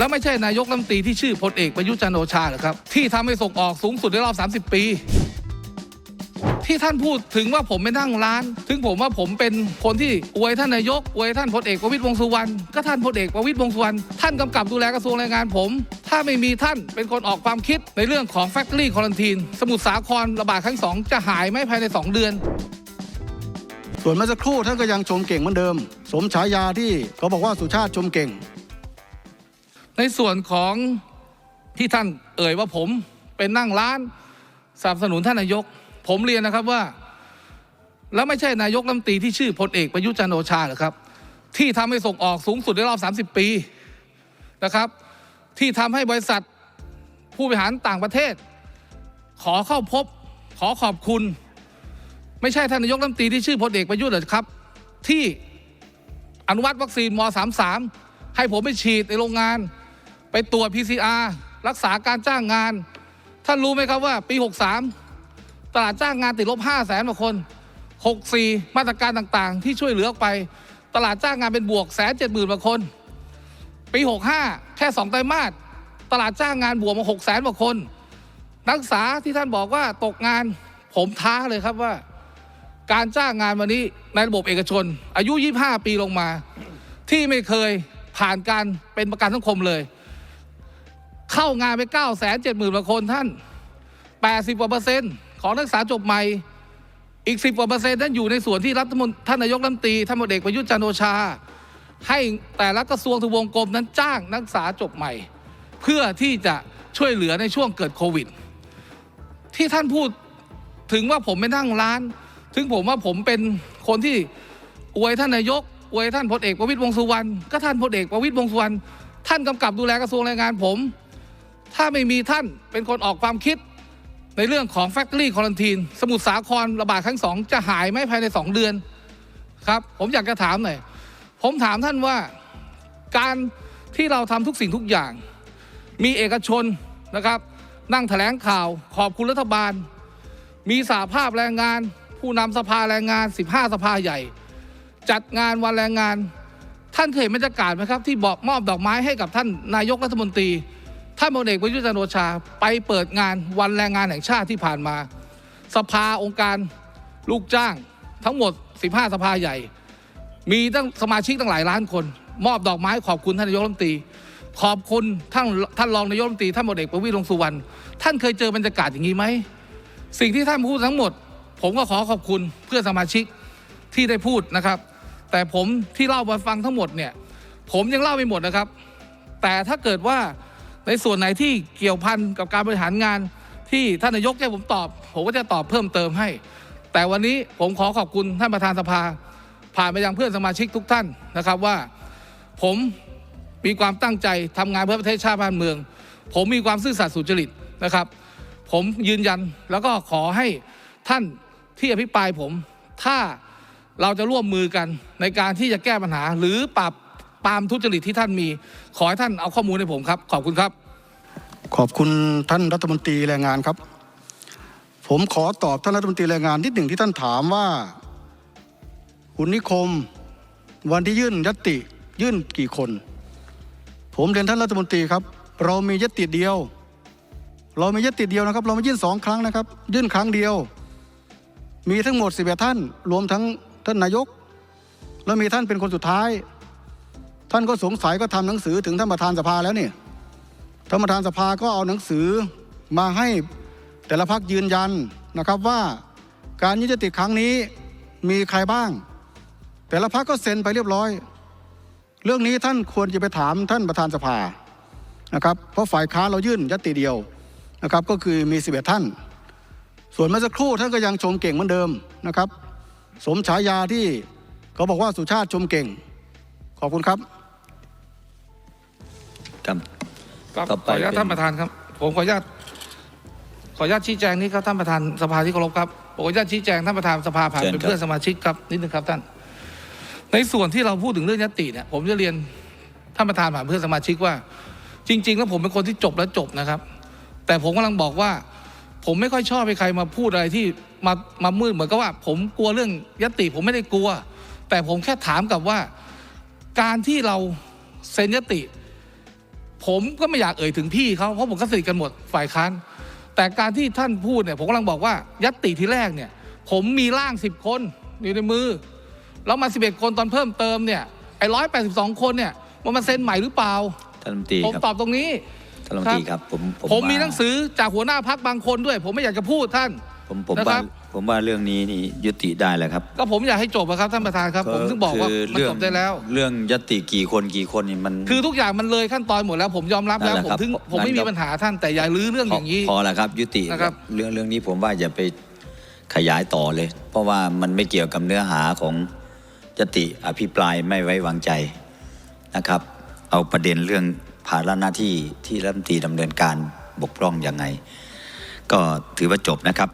แล้วไม่ใช่นายกรัฐมนตรีที่ชื่อพลเอกประยุจันโอชาหรอครับ ที่ทำให้ส่งออกสูงสุดในรอบ 30 ปี ที่ท่านพูดถึงว่าผมไปนั่งร้าน ถึงผมว่าผมเป็นคนที่อวยท่านนายกอวยท่านพลเอกประวิตรวงสุวรรณก็ท่านพลเอกประวิตรวงสุวรรณท่านกำกับดูแลกระทรวงแรงงานผม ถ้าไม่มีท่านเป็นคนออกความคิดในเรื่องของ Factory Quarantine สมุทรสาครระบาดครั้งสองจะหายไหมภายใน 2 เดือนส่วนเมื่อสักครู่ท่านก็ยังชมเก่งเหมือนเดิม สมฉายาที่เขาบอกว่าสุชาติชมเก่ง ในส่วนของที่ท่านเอ่ยว่าผมเป็นนั่งร้านสนับสนุนท่านนายก ผมเรียนนะครับว่า แล้วไม่ใช่นายกรัฐมนตรีที่ชื่อพลเอกประยุทธ์จันโอชาเหรอครับ ที่ทำให้ส่งออกสูงสุดในรอบ 30 ปีนะครับ ที่ทำให้บริษัทผู้บริหารต่างประเทศ ขอเข้าพบขอขอบคุณ ไม่ใช่ท่านนายกรัฐมนตรีที่ชื่อพลเอกประยุทธ์เหรอครับ ที่อนุมัติวัคซีนม 33 ให้ผมไปฉีดในโรงงาน ไปตรวจ PCR รักษาการจ้างงาน ท่านรู้ไหมครับว่าปี 63 ตลาดจ้างงานติดลบ5แสนกว่าคน 64 มาตรการต่างๆ ที่ช่วยเหลือออกไป ตลาดจ้างงานเป็นบวกแสนเจ็ดหมื่นกว่าคน ปี 65 แค่ 2 ไตรมาสตลาดจ้างงานบวกมา6แสนกว่าคน นักศึกษาที่ท่านบอกว่าตกงานผมท้าเลยครับว่า การจ้างงานวันนี้ในระบบเอกชน อายุ 25 ปีลงมา ที่ไม่เคยผ่านการเป็นประกันสังคมเลย เข้างานไป9 7 0 0 0 0กว่าคนท่าน 80กว่าเปอร์เซ็นต์ของนักศึกษาจบใหม่อีก 10กว่าเปอร์เซ็นต์นั้นอยู่ในส่วนที่รัฐมนตรีท่านนายกรัฐมนตรีท่านพลเอกประยุทธ์จันทร์โอชา ให้แต่ละกระทรวงทบวงกรมนั้นจ้างนักศึกษาจบใหม่ เพื่อที่จะช่วยเหลือในช่วงเกิดโควิด ที่ท่านพูดถึงว่าผมไปนั่งร้าน ถึงผมว่าผมเป็นคนที่อวยท่านนายกอวยท่านพลเอกประวิตรวงสุวรรณก็ท่านพลเอกประวิตรวงสุวรรณท่านกำกับดูแลกระทรวงแรงงานผม ถ้าไม่มีท่านเป็นคนออกความคิดในเรื่องของ Factory Quarantine สมุทรสาครระบาดครั้งสองจะหายไหมภายใน 2 เดือนครับผมอยากจะถามหน่อยผมถามท่านว่าการที่เราทำทุกสิ่งทุกอย่าง มีเอกชนนะครับ นั่งแถลงข่าวขอบคุณรัฐบาล มีสาภาพแรงงาน ผู้นำสภาแรงงาน 15 สภาใหญ่ จัดงานวันแรงงาน ท่านเคยเห็นบรรยากาศไหมครับ ที่บอกมอบดอกไม้ให้กับท่านนายกรัฐมนตรี ท่านพลเอกประยุทธ์จันโอชาไปเปิดงานวันแรงงานแห่งชาติที่ผ่านมา สภาองค์การลูกจ้างทั้งหมด 15 สภาใหญ่ มีตั้งสมาชิกตั้งหลายล้านคน มอบดอกไม้ขอบคุณท่านนายกรัฐมนตรี ขอบคุณท่านท่านรองนายกรัฐมนตรีท่านพลเอกประวิตรวงสุวรรณท่านเคยเจอบรรยากาศอย่างนี้ไหมสิ่งที่ท่านพูดทั้งหมด ผมก็ขอขอบคุณเพื่อนสมาชิกที่ได้พูดนะครับ แต่ผมที่เล่ามาฟังทั้งหมดเนี่ยผมยังเล่าไม่หมดนะครับ แต่ถ้าเกิดว่า ในส่วนไหนที่เกี่ยวพันกับการบริหารงาน ที่ท่านนายกให้ผมตอบ ผมก็จะตอบเพิ่มเติมให้ แต่วันนี้ผมขอขอบคุณท่านประธานสภา ผ่านไปยังเพื่อนสมาชิกทุกท่านนะครับว่า ผมมีความตั้งใจทำงานเพื่อประเทศชาติบ้านเมือง ผมมีความซื่อสัตย์สุจริตนะครับ ผมยืนยันแล้วก็ขอให้ท่านที่อภิปรายผม ถ้าเราจะร่วมมือกันในการที่จะแก้ปัญหาหรือปราบ ปรามทุจริตที่ท่านมี ขอให้ท่านเอาข้อมูลให้ผมครับ ขอบคุณครับ ขอบคุณท่านรัฐมนตรีแรงงานครับ ผมขอตอบท่านรัฐมนตรีแรงงานนิดหนึ่งที่ท่านถามว่า คุณนิคม วันที่ยื่นยติยื่นกี่คน ผมเรียนท่านรัฐมนตรีครับ เรามียติเดียว เรามียติเดียวนะครับ เราไม่ยื่นสองครั้งนะครับ ยื่นครั้งเดียว มีทั้งหมดสิบเอ็ดท่าน รวมทั้งท่านนายก แล้วมีท่านเป็นคนสุดท้าย ท่านก็สงสัยก็ทำหนังสือถึงท่านประธานสภาแล้วเนี่ยท่านประธานสภาก็เอาหนังสือมาให้แต่ละพักยืนยันนะครับว่าการยึดยติครั้งนี้มีใครบ้าง แต่ละพักก็เซ็นไปเรียบร้อย เรื่องนี้ท่านควรจะไปถามท่านประธานสภานะครับเพราะฝ่ายค้าเรายื่นยติเดียวนะครับก็คือมีสิบเอ็ดท่าน ส่วนเมื่อสักครู่ท่านก็ยังชมเก่งเหมือนเดิมนะครับ สมฉายาที่เขาบอกว่าสุชาติชมเก่ง ขอบคุณครับ ครับ ครับต่อขไปออนุญาตเป็น ท่านประธานครับ ผมขออนุญาตขออนุญาตชี้แจงนี้ครับท่านประธานสภาที่เคารพครับผมขออนุญาตชี้แจงท่านประธานสภาผ่านเป็นเพื่อนสมาชิกครับนิดนึงครับท่าน ในส่วนที่เราพูดถึงเรื่องยติเนี่ยผมจะเรียนท่านประธานผ่านเพื่อนสมาชิกว่า จริง ๆ แล้วผมเป็นคนที่จบแล้วจบนะครับ แต่ผมกำลังบอกว่า ผมไม่ค่อยชอบให้ใครมาพูดอะไรที่มามามืดเหมือนกับว่า ผมกลัวเรื่องยติผมไม่ได้กลัว แต่ผมแค่ถามกับว่า การที่เราเซ็นยติ ผมก็ไม่อยากเอ่ยถึงพี่เขาเพราะผมก็สนิทกันหมดฝ่ายค้าน แต่การที่ท่านพูดเนี่ยผมกำลังบอกว่ายัตติที่แรกเนี่ย ผมมีร่างสิบคนอยู่ในมือ แล้วมาสิบเอ็ดคนตอนเพิ่มเติมเนี่ยไอ้ร้อยแปดสิบสองคนเนี่ยมันมาเซ็นใหม่หรือเปล่าท่านรัฐมนตรีผมครับตอบตรงนี้ ท่านรัฐมนตรีครับผมผมมีว่าหนังสือจากหัวหน้าพักบางคนด้วย ผมไม่อยากจะพูดท่าน ผมผมนะคว่ารับ ผมว่าเรื่องนี้นี่ยุติได้แล้วครับก็ผมอยากให้จบอะครับท่านประธานครับ ผมถึงบอกว่าคืมันเรื่จบได้แล้ว เรื่องยติกี่คนกี่คนนี่มัน คือทุกอย่างมันเลยขั้นตอนหมดแล้วผมยอมรับแล้วนั่นแหผละมครับถึงผมไม่งั้นก็มีปัญหาท่านแต่อย่าลื้อเรื่องอย่างนี้ พอแล้วครับ ยุตินะครับ เรื่องเรื่องนี้ผมว่าอย่าไปขยายต่อเลย เพราะว่ามันไม่เกี่ยวกับเนื้อหาของยติอภิปรายไม่ไว้วางใจนะครับ เอาประเด็นเรื่องภาระหน้าที่ที่รัฐมนตรีดำเนินการบกพร่องยังไง ก็ถือว่าจบนะครับ